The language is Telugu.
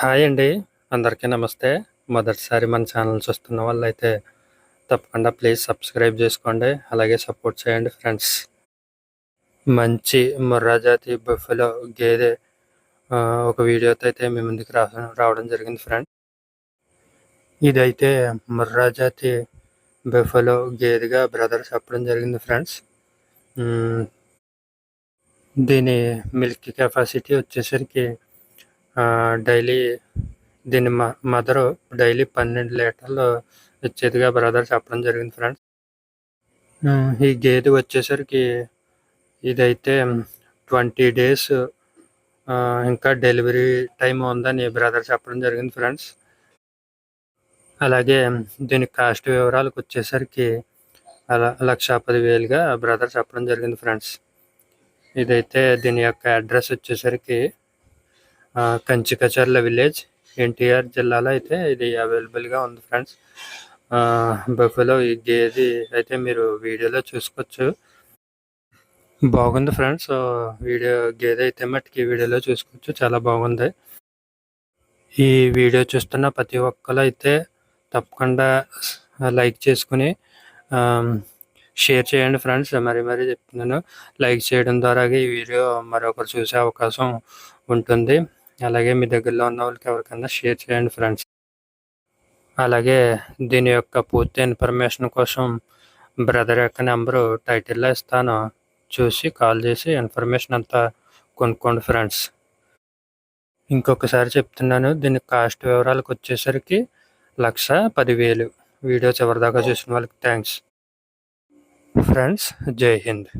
హాయ్ అండి. అందరికీ నమస్తే. మొదటిసారి మన ఛానల్ చూస్తున్న వాళ్ళైతే తప్పకుండా ప్లీజ్ సబ్స్క్రైబ్ చేసుకోండి. అలాగే సపోర్ట్ చేయండి ఫ్రెండ్స్. మంచి ముర్రా జాతి బఫెలో గేదె ఒక వీడియోతో అయితే మీ ముందుకు రా రావడం జరిగింది ఫ్రెండ్. ఇదైతే ముర్రా జాతి బఫెలో గేదెగా బ్రదర్ చెప్పడం జరిగింది ఫ్రెండ్స్. దీని మిల్క్ కెపాసిటీ వచ్చేసరికి డైలీ దీని మ మదరు డైలీ పన్నెండు లీటర్లు ఇచ్చేదిగా బ్రదర్ చెప్పడం జరిగింది ఫ్రెండ్స్. ఈ గేదె వచ్చేసరికి ఇదైతే ట్వంటీ డేస్ ఇంకా డెలివరీ టైం ఉందని బ్రదర్ చెప్పడం జరిగింది ఫ్రెండ్స్. అలాగే దీని కాస్ట్ వివరాలకు వచ్చేసరికి అలా లక్ష పది వేలుగా బ్రదర్ చెప్పడం జరిగింది ఫ్రెండ్స్. ఇదైతే దీని యొక్క అడ్రస్ వచ్చేసరికి కంచికచర్ల విలేజ్ ఎన్టీఆర్ జిల్లాలో అయితే ఇది అవైలబుల్గా ఉంది ఫ్రెండ్స్ బఫెలో ఈ గేది అయితే మీరు వీడియోలో చూసుకోవచ్చు. బాగుంది ఫ్రెండ్స్ వీడియో గేదె అయితే మట్టుకి వీడియోలో చూసుకోవచ్చు. చాలా బాగుంది. ఈ వీడియో చూస్తున్న ప్రతి ఒక్కరు అయితే తప్పకుండా లైక్ చేసుకుని షేర్ చేయండి ఫ్రెండ్స్ మరి మరి చెప్తున్నాను. లైక్ చేయడం ద్వారా ఈ వీడియో మరొకరు చూసే అవకాశం ఉంటుంది. అలాగే మీ దగ్గరలో ఉన్న వాళ్ళకి ఎవరికైనా షేర్ చేయండి ఫ్రెండ్స్. అలాగే దీని యొక్క పూర్తి ఇన్ఫర్మేషన్ కోసం బ్రదర్ యొక్క నెంబరు టైటిల్లో ఇస్తాను. చూసి కాల్ చేసి ఇన్ఫర్మేషన్ అంతా కొనుక్కోండి ఫ్రెండ్స్. ఇంకొకసారి చెప్తున్నాను దీని కాస్ట్ వివరాలకు వచ్చేసరికి లక్ష పదివేలు. వీడియో చివరిదాకా చూసిన వాళ్ళకి థ్యాంక్స్. ఫ్రెండ్స్ జై హింద్.